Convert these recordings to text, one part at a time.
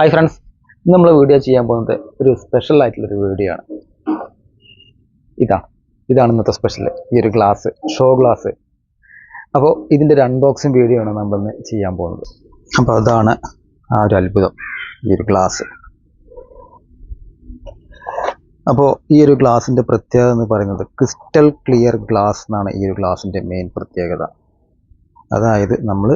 Hi friends ഇന്ന് നമ്മൾ video ചെയ്യാൻ പോകുന്നത് ഒരു സ്പെഷ്യൽ ആയിട്ടുള്ളൊരു വീഡിയോ ആണ്. ഇതാ ഇതാണ് ഇന്നത്തെ സ്പെഷ്യൽ ഈ ഒരു ഗ്ലാസ് ഷോ ഗ്ലാസ് അപ്പോൾ ഇതിന്റെ ഒരു അൺബോക്സിങ് വീഡിയോ ആണ് നമ്മളിന്ന് ചെയ്യാൻ പോകുന്നത്. അപ്പോൾ അതാണ് ആ ഒരു അത്ഭുതം ഈ ഒരു ഗ്ലാസ് അപ്പോൾ ഈ ഒരു ഗ്ലാസിന്റെ പ്രത്യേകത എന്ന് പറയുന്നത് ക്രിസ്റ്റൽ ക്ലിയർ ഗ്ലാസ് എന്നാണ് ഈ ഒരു ഗ്ലാസിന്റെ മെയിൻ പ്രത്യേകത. അതായത് നമ്മൾ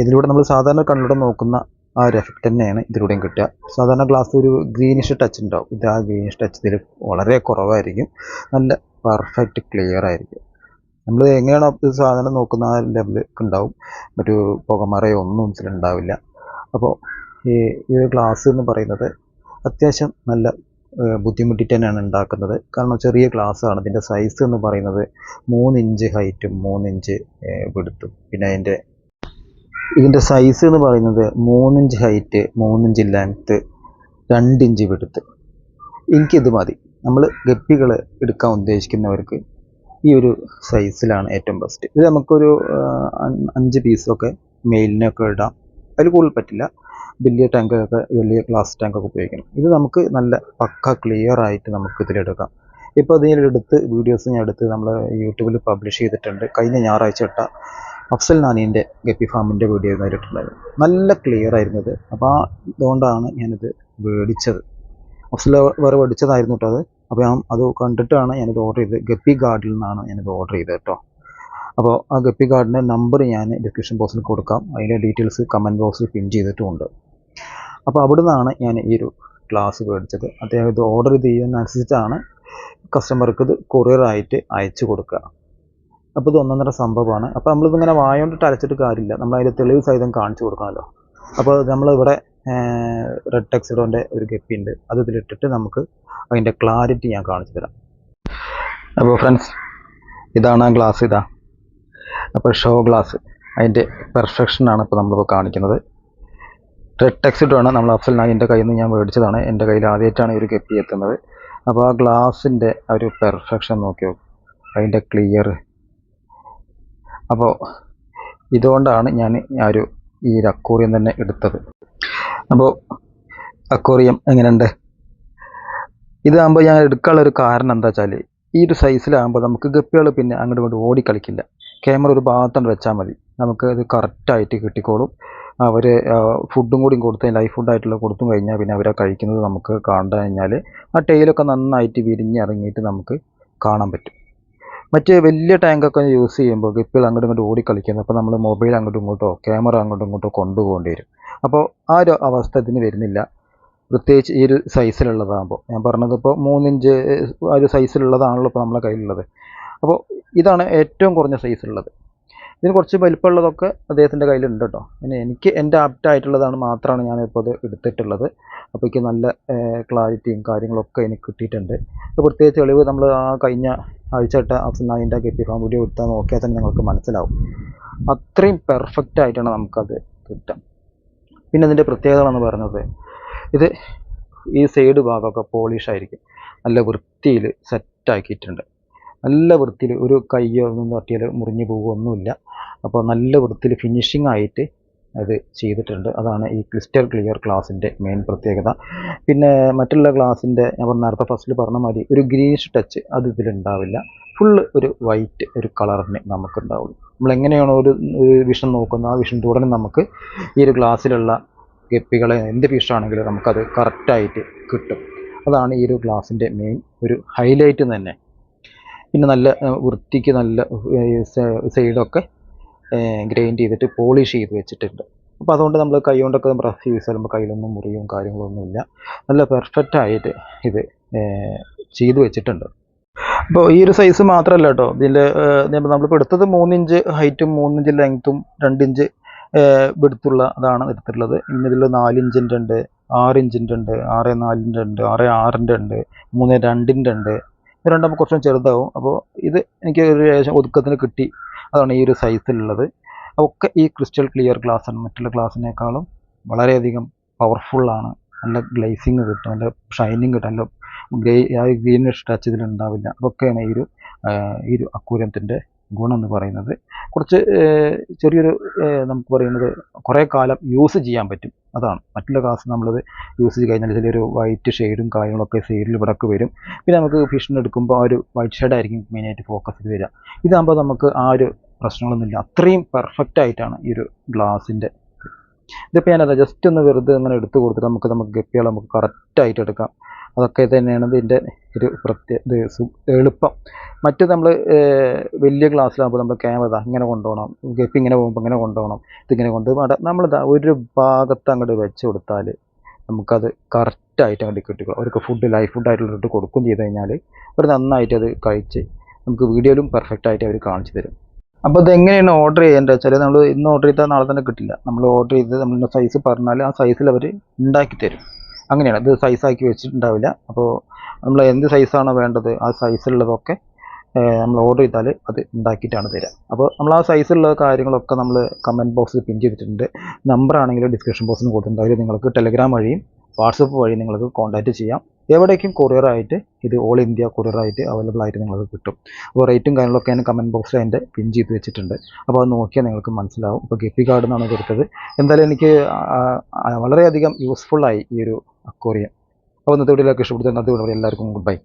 ഇതിലൂടെ നമ്മൾ സാധാരണ കണ്ണിലൂടെ നോക്കുന്ന ആ ഒരു എഫക്റ്റ് തന്നെയാണ് ഇതിലൂടെയും കിട്ടുക. സാധാരണ ഗ്ലാസ് ഒരു ഗ്രീനിഷ് ടച്ച് ഉണ്ടാവും. ഇത് ആ ഗ്രീനിഷ് ടച്ച് ഇതിൽ വളരെ കുറവായിരിക്കും. നല്ല പെർഫെക്റ്റ് ക്ലിയർ ആയിരിക്കും. നമ്മൾ എങ്ങനെയാണോ സാധാരണ നോക്കുന്ന ആ ലെവൽ ഉണ്ടാവും. മറ്റു പുകമറയോ ഒന്നും ഇതിലുണ്ടാവില്ല അപ്പോൾ ഈ ഈ ഗ്ലാസ് എന്ന് പറയുന്നത് അത്യാവശ്യം നല്ല ബുദ്ധിമുട്ടിട്ട് തന്നെയാണ് ഉണ്ടാക്കുന്നത്. കാരണം ചെറിയ ഗ്ലാസ് ആണ്. ഇതിന്റെ സൈസ് എന്ന് പറയുന്നത് മൂന്ന് ഇഞ്ച് ഹൈറ്റും മൂന്ന് ഇഞ്ച് വിടുത്തും പിന്നെ അതിന്റെ ഇതിന്റെ സൈസ് എന്ന് പറയുന്നത് മൂന്നിഞ്ച് ഹൈറ്റ് മൂന്നിഞ്ച് ലെങ്ത്ത് രണ്ടിഞ്ച് വിടുത്ത് എനിക്കിത് മതി. നമ്മൾ ഗപ്പികൾ എടുക്കാൻ ഉദ്ദേശിക്കുന്നവർക്ക് ഈ ഒരു സൈസിലാണ് ഏറ്റവും ബെസ്റ്റ് ഇത് നമുക്കൊരു അഞ്ച് പീസൊക്കെ മെയിലിനൊക്കെ ഇടാം. അതിൽ കൂടുതൽ പറ്റില്ല. വലിയ ടാങ്കൊക്കെ വലിയ ഗ്ലാസ് ടാങ്കൊക്കെ ഉപയോഗിക്കണം. ഇത് നമുക്ക് നല്ല പക്ക ക്ലിയർ ആയിട്ട് നമുക്ക് ഇതിലെടുക്കാം ഇപ്പോൾ അതിനെടുത്ത് വീഡിയോസ് ഞാൻ എടുത്ത് നമ്മൾ യൂട്യൂബിൽ പബ്ലിഷ് ചെയ്തിട്ടുണ്ട്. കഴിഞ്ഞ ഞായറാഴ്ച ഇട്ട അഫ്സൽ നാനീന്റെ ഗപ്പി ഫാമിന്റെ വീഡിയോ കാര്യമായിട്ടുള്ളത് നല്ല ക്ലിയർ ആയിരുന്നു ഇത് അപ്പോൾ ആ ഇതുകൊണ്ടാണ് ഞാനിത് മേടിച്ചത് അഫ്സൽ വേറെ മേടിച്ചതായിരുന്നു കേട്ടോ അത്. അപ്പോൾ ഞാൻ അത് കണ്ടിട്ടാണ് ഞാനിത് ഓർഡർ ചെയ്തത്. ഗപ്പി ഗാർഡിൽ നിന്നാണ് ഞാനിത് ഓർഡർ ചെയ്തത് കേട്ടോ. അപ്പോൾ ആ ഗപ്പി ഗാർഡിന്റെ നമ്പർ ഞാൻ ഡിസ്ക്രിപ്ഷൻ ബോക്സിൽ കൊടുക്കാം. അതിന്റെ ഡീറ്റെയിൽസ് കമന്റ് ബോക്സിൽ പിൻ ചെയ്തിട്ടുമുണ്ട്. അപ്പോൾ അവിടെ നിന്നാണ് ഞാൻ ഈ ഒരു ഗ്ലാസ് മേടിച്ചത് അദ്ദേഹം ഇത് ഓർഡർ ചെയ്യുന്നതനുസരിച്ചാണ് കസ്റ്റമർക്ക് ഇത് കൊറിയറായിട്ട് അയച്ചു കൊടുക്കുക. അപ്പോൾ ഇത് ഒന്നൊന്നര സംഭവമാണ്. അപ്പോൾ നമ്മളിതിങ്ങനെ വായോണ്ടിട്ട് അരച്ചിട്ട് കാര്യമില്ല. നമ്മൾ അതിന്റെ തെളിവ് സഹിതം കാണിച്ചു കൊടുക്കണമല്ലോ അപ്പോൾ നമ്മളിവിടെ റെഡ് ടെക്സിഡോന്റെ ഒരു ഗപ്പി ഉണ്ട് അത് ഇതിലിട്ടിട്ട് നമുക്ക് അതിന്റെ ക്ലാരിറ്റി ഞാൻ കാണിച്ചു തരാം. അപ്പോൾ ഫ്രണ്ട്സ് ഇതാണ് ആ ഗ്ലാസ് ഇതാ. അപ്പോൾ ഷോ ഗ്ലാസ് അതിന്റെ പെർഫെക്ഷനാണ് ഇപ്പോൾ നമ്മളിപ്പോൾ കാണിക്കുന്നത്. റെഡ് ടെക്സിഡോ ആണ് നമ്മൾ അഫ്സൽ നായിന്റെ കയ്യിൽ നിന്ന് ഞാൻ മേടിച്ചതാണ്. എന്റെ കയ്യിൽ ആദ്യമായിട്ടാണ് ഒരു ഗപ്പി എത്തുന്നത്. അപ്പോൾ ആ ഗ്ലാസിന്റെ ഒരു പെർഫെക്ഷൻ നോക്കിയോ? അതിന്റെ ക്ലിയർ അപ്പോൾ ഇതുകൊണ്ടാണ് ഞാൻ ആ ഒരു ഈ ഒരു അക്കോറിയം തന്നെ എടുത്തത്. അപ്പോൾ അക്കോറിയം എങ്ങനെയുണ്ട്? ഇതാകുമ്പോൾ ഞാൻ എടുക്കാനുള്ള ഒരു കാരണം എന്താ വെച്ചാൽ ഈ ഒരു സൈസിലാകുമ്പോൾ നമുക്ക് ഗപ്പികൾ പിന്നെ അങ്ങോട്ടും ഇങ്ങോട്ടും ഓടിക്കളിക്കില്ല ക്യാമറ ഒരു ഭാഗത്തോണ്ട് വെച്ചാൽ മതി. നമുക്ക് ഇത് കറക്റ്റായിട്ട് കിട്ടിക്കോളും. അവർ ഫുഡും കൂടി കൊടുത്ത് ലൈഫ് ഫുഡായിട്ടുള്ള കൊടുത്തും കഴിഞ്ഞാൽ പിന്നെ അവരെ കഴിക്കുന്നത് നമുക്ക് കണ്ടു കഴിഞ്ഞാൽ ആ ടൈലൊക്കെ നന്നായിട്ട് വിരിഞ്ഞിറങ്ങിയിട്ട് നമുക്ക് കാണാൻ പറ്റും. മറ്റ് വലിയ ടാങ്കൊക്കെ യൂസ് ചെയ്യുമ്പോൾ ഗപ്പികൾ അങ്ങോട്ടും ഇങ്ങോട്ടും ഓടിക്കളിക്കുന്നു. അപ്പോൾ നമ്മൾ മൊബൈൽ അങ്ങോട്ടും ഇങ്ങോട്ടോ ക്യാമറ അങ്ങോട്ടും ഇങ്ങോട്ടോ കൊണ്ടുപോകേണ്ടി വരും അപ്പോൾ ആ ഒരു അവസ്ഥ ഇതിന് വരുന്നില്ല. പ്രത്യേകിച്ച് ഈ ഒരു സൈസിലുള്ളതാകുമ്പോൾ ഞാൻ പറഞ്ഞത് ഇപ്പോൾ മൂന്നിഞ്ച് ആ ഒരു സൈസിലുള്ളതാണല്ലോ ഇപ്പോൾ നമ്മളെ കയ്യിലുള്ളത്. അപ്പോൾ ഇതാണ് ഏറ്റവും കുറഞ്ഞ സൈസിലുള്ളത് ഇതിന് കുറച്ച് വലിപ്പമുള്ളതൊക്കെ അദ്ദേഹത്തിന്റെ കയ്യിലുണ്ട് കേട്ടോ. പിന്നെ എനിക്ക് എന്റെ ആപ്റ്റായിട്ടുള്ളതാണ് മാത്രമാണ് ഞാനിപ്പോൾ അത് എടുത്തിട്ടുള്ളത്. അപ്പോൾ എനിക്ക് നല്ല ക്ലാരിറ്റിയും കാര്യങ്ങളൊക്കെ എനിക്ക് കിട്ടിയിട്ടുണ്ട്. അത് പ്രത്യേകിച്ച് തെളിവ് നമ്മൾ ആ കഴിഞ്ഞ ആഴ്ച ഇട്ട അഫ്സനായിന്റെ പി ഫാം വീഡിയോ എടുത്താൽ നോക്കിയാൽ തന്നെ നിങ്ങൾക്ക് മനസ്സിലാവും. അത്രയും പെർഫെക്റ്റ് ആയിട്ടാണ് നമുക്കത് കിട്ടുക. പിന്നെ അതിന്റെ പ്രത്യേകതകളെന്ന് പറയുന്നത് ഇത് ഈ സൈഡ് ഭാഗമൊക്കെ പോളിഷ് ആയിരിക്കും. നല്ല വൃത്തിയിൽ സെറ്റാക്കിയിട്ടുണ്ട് നല്ല വൃത്തിയിൽ ഒരു കയ്യോ ഒന്നും തട്ടിയാൽ മുറിഞ്ഞു പോകുമൊന്നുമില്ല അപ്പോൾ നല്ല വൃത്തിയിൽ ഫിനിഷിംഗ് ആയിട്ട് അത് ചെയ്തിട്ടുണ്ട്. അതാണ് ഈ ക്രിസ്റ്റൽ ക്ലിയർ ഗ്ലാസിന്റെ മെയിൻ പ്രത്യേകത. പിന്നെ മറ്റുള്ള ഗ്ലാസിന്റെ ഞാൻ നേരത്തെ ഫസ്റ്റിൽ പറഞ്ഞ മാതിരി ഒരു ഗ്രീനിഷ് ടച്ച് അത് ഇതിലുണ്ടാവില്ല. ഫുള്ള് ഒരു വൈറ്റ് ഒരു കളറിന് നമുക്കുണ്ടാവുള്ളൂ. ഒരു ഒരു വിഷൻ നോക്കുന്നത് ആ വിഷൻ ഉടനെ നമുക്ക് ഈ ഒരു ഗ്ലാസ്സിലുള്ള ഗപ്പികളെ എന്ത് ഫിഷാണെങ്കിലും നമുക്കത് കറക്റ്റായിട്ട് കിട്ടും. അതാണ് ഈ ഒരു ഗ്ലാസിന്റെ മെയിൻ ഒരു ഹൈലൈറ്റ് തന്നെ. പിന്നെ നല്ല വൃത്തിക്ക് നല്ല സൈഡൊക്കെ ഗ്രൈൻഡ് ചെയ്തിട്ട് പോളിഷ് ചെയ്ത് വെച്ചിട്ടുണ്ട്. അപ്പോൾ അതുകൊണ്ട് നമ്മൾ കൈ കൊണ്ടൊക്കെ ബ്രഷ് യൂസ് ചെയ്യുമ്പോൾ കയ്യിലൊന്നും മുറിയും കാര്യങ്ങളൊന്നുമില്ല. നല്ല പെർഫെക്റ്റ് ആയിട്ട് ഇത് ചെയ്തു വെച്ചിട്ടുണ്ട്. അപ്പോൾ ഈ ഒരു സൈസ് മാത്രമല്ല കേട്ടോ. ഇതിന്റെ നമ്മളിപ്പോൾ എടുത്തത് മൂന്നിഞ്ച് ഹൈറ്റും മൂന്നിഞ്ച് ലെങ്ത്തും രണ്ടിഞ്ച് വെടുത്തുള്ള അതാണ് എടുത്തിട്ടുള്ളത്. ഇന്ന് ഇതിൽ നാലിഞ്ചിന്റെ ഉണ്ട് ആറ് ഇഞ്ചിന്റെ ഉണ്ട് ആറ് നാലിന്റെ ഉണ്ട് ആറ് ആറിന്റെ ഉണ്ട് മൂന്ന് രണ്ടിന്റെ ഉണ്ട് ഇത് രണ്ടാകുമ്പോൾ കുറച്ചും ചെറുതാവും. അപ്പോൾ ഇത് എനിക്ക് ഒരു ഏകദേശം ഒതുക്കത്തിന് കിട്ടി. അതാണ് ഈ ഒരു സൈസിലുള്ളത് ഒക്കെ ഈ ക്രിസ്റ്റൽ ക്ലിയർ ഗ്ലാസ് ആണ്. മറ്റുള്ള ഗ്ലാസ്സിനേക്കാളും വളരെയധികം പവർഫുള്ളാണ് നല്ല ഗ്ലേസിങ് കിട്ടും. നല്ല ഷൈനിങ് കിട്ടും. നല്ല ഗ്രേ ആ ഗ്രീനിഷ് ടച്ച് ഇതിലുണ്ടാവില്ല അതൊക്കെയാണ് ഈ ഒരു ഈ ഒരു അക്കൂരത്തിന്റെ ഗുണം എന്ന് പറയുന്നത്. കുറച്ച് ചെറിയൊരു നമുക്ക് പറയുന്നത് കുറേ കാലം യൂസ് ചെയ്യാൻ പറ്റും. അതാണ്. മറ്റുള്ള ഗ്ലാസ് നമ്മളത് യൂസ് ചെയ്ത് കഴിഞ്ഞാൽ ഇതിലൊരു വൈറ്റ് ഷെയ്ഡും കാര്യങ്ങളൊക്കെ സൈഡിൽ ഇവിടൊക്കെ വരും. പിന്നെ നമുക്ക് ഫിഷിന് എടുക്കുമ്പോൾ ആ ഒരു വൈറ്റ് ഷെയ്ഡ് ആയിരിക്കും മെയിനായിട്ട് ഫോക്കസ് ചെയ്ത് വരിക. ഇതാകുമ്പോൾ നമുക്ക് ആ ഒരു പ്രശ്നങ്ങളൊന്നുമില്ല അത്രയും പെർഫെക്റ്റ് ആയിട്ടാണ് ഈ ഒരു ഗ്ലാസിന്റെ ഇതിപ്പോൾ ഞാനത് ജസ്റ്റ് ഒന്ന് വെറുതെ ഇങ്ങനെ എടുത്തു കൊടുത്തിട്ട് നമുക്ക് നമുക്ക് ഗപ്പികൾ നമുക്ക് കറക്റ്റായിട്ട് എടുക്കാം. അതൊക്കെ തന്നെയാണ് ഇതിന്റെ ഒരു പ്രത്യേക എളുപ്പം. മറ്റ് നമ്മൾ വലിയ ക്ലാസ്സിലാകുമ്പോൾ നമ്മൾ ക്യാമറ ഇങ്ങനെ കൊണ്ടുപോകണം. ഗപ്പ് ഇങ്ങനെ പോകുമ്പോൾ ഇങ്ങനെ കൊണ്ടുപോകണം. ഇതിങ്ങനെ കൊണ്ടുപോകണം നമ്മൾ ഒരു ഭാഗത്ത് അങ്ങോട്ട് വെച്ച് കൊടുത്താൽ നമുക്കത് കറക്റ്റായിട്ട് അങ്ങോട്ട് കിട്ടുക അവർക്ക് ഫുഡ് ലൈഫ് ഫുഡായിട്ടുള്ള കൊടുക്കും ചെയ്ത് കഴിഞ്ഞാൽ അവർ നന്നായിട്ട് അത് കഴിച്ച് നമുക്ക് വീഡിയോയിലും പെർഫെക്റ്റ് ആയിട്ട് അവർ കാണിച്ചു തരും. അപ്പോൾ ഇത് എങ്ങനെയാണ് ഓർഡർ ചെയ്യേണ്ടത് വെച്ചാൽ നമ്മൾ ഇന്ന് ഓർഡർ ചെയ്താൽ നാളെ തന്നെ കിട്ടില്ല. നമ്മൾ ഓർഡർ ചെയ്ത് നമ്മളുടെ സൈസ് പറഞ്ഞാൽ ആ സൈസിൽ അവർ ഉണ്ടാക്കി തരും. അങ്ങനെയാണ്. ഇത് സൈസാക്കി വെച്ചിട്ടുണ്ടാവില്ല. അപ്പോൾ നമ്മൾ എന്ത് സൈസാണോ വേണ്ടത് ആ സൈസിലുള്ളതൊക്കെ നമ്മൾ ഓർഡർ ചെയ്താൽ അത് ഉണ്ടാക്കിയിട്ടാണ് തരിക അപ്പോൾ നമ്മൾ ആ സൈസിലുള്ള കാര്യങ്ങളൊക്കെ നമ്മൾ കമന്റ് ബോക്സിൽ പിൻ ചെയ്തിട്ടുണ്ട്. നമ്പർ ആണെങ്കിലും ഡിസ്ക്രിപ്ഷൻ ബോക്സിന് കൊടുത്തിട്ടുണ്ട് നിങ്ങൾക്ക് ടെലഗ്രാം വഴിയും വാട്സപ്പ് വഴി നിങ്ങൾക്ക് കോൺടാക്റ്റ് ചെയ്യാം. എവിടേക്കും കൊറിയർ ആയിട്ട് ഇത് ഓൾ ഇന്ത്യ കൊറിയർ ആയിട്ട് അവൈലബിൾ ആയിട്ട് നിങ്ങൾക്ക് കിട്ടും. അപ്പോൾ റേറ്റും കാര്യങ്ങളൊക്കെ ഞാൻ കമന്റ് ബോക്സിൽ അതിന്റെ പിൻ ചെയ്ത് വെച്ചിട്ടുണ്ട്. അപ്പോൾ അത് നോക്കിയാൽ നിങ്ങൾക്ക് മനസ്സിലാവും. ഇപ്പോൾ ഗിഫ്റ്റ് കാർഡ് എന്നാണ് കൊടുത്തത്. എന്തായാലും എനിക്ക് വളരെയധികം യൂസ്ഫുള്ളായി ഈ ഒരു അക്വോറിയം അപ്പോൾ ഇന്നത്തെ വീഡിയോയിലേക്ക് ഇഷ്ടപ്പെടുത്തുന്നത് എല്ലാവർക്കും ഗുഡ് ബൈ